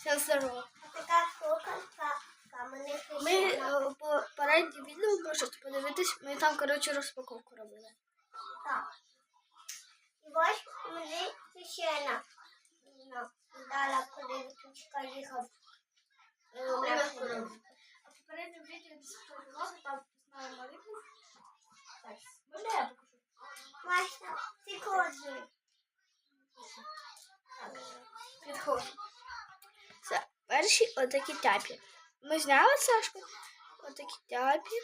Всім здорово. Така Ми е, попереднє відео можете подивитись, ми там, коротше, розпаковку робили. Так. І ось мені священа дала, коли Віточка їхав. А попереднє відео дискутували, там знаю молитву. Так, можна я покажу? Можна, ти кожен. Підходжу. Це перші отакі тяпі. Ми зняли Сашку? Отакі тяпі.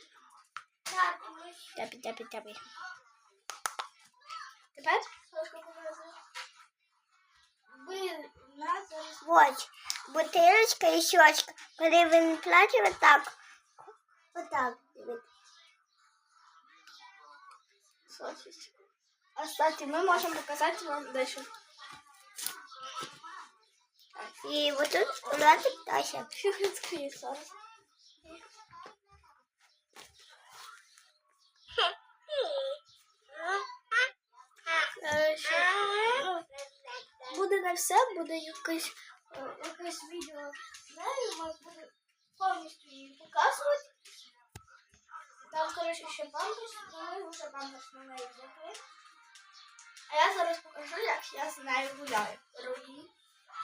Так, Тяпі, тяпі, тяпі. Тепер Сашка показує. Ось бутилочка і щочка. Коли він плаче, отак. Отак. Сосиски. А, кстати, мы можем показать вам дальше. І отут ротик Тася. Фигурский сос. Короче, ну, буде не все, буде якесь, е, якесь відео. Знаю, вас буде повністю її показувати. Там, коротше, ще памперс, то ми вже памперс на неї взяли. А я зараз покажу, як я з нею гуляю.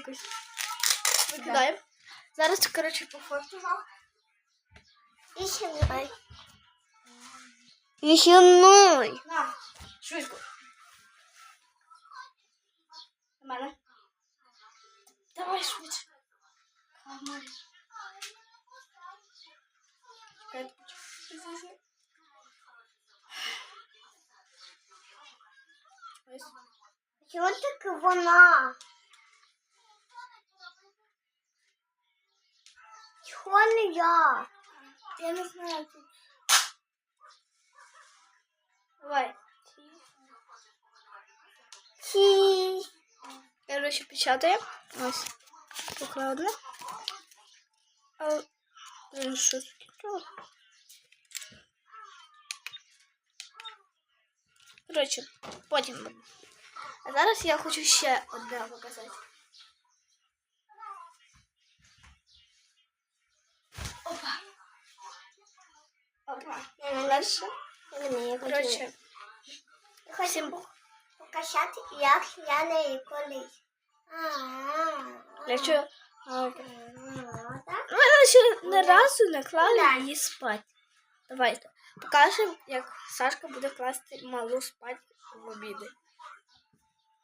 якось. Викидаємо. Зараз, коротше, по вам. І ще не І ще мною. На, швидко. На мене. Давай швидше. Чекай, чекай. Чого таке вона? Не я? Я не знаю тут. Давай. Ті. Короче, печатаем. Ось. Покладно. А, блин? Короче, потім буде. А зараз я хочу ще одне показати. Дальше. Не хочу. Покачати, як я неї колись. А, так? Ми ще не разу не клали її спати. Давайте покажемо, як Сашка буде класти малу спати в обіди.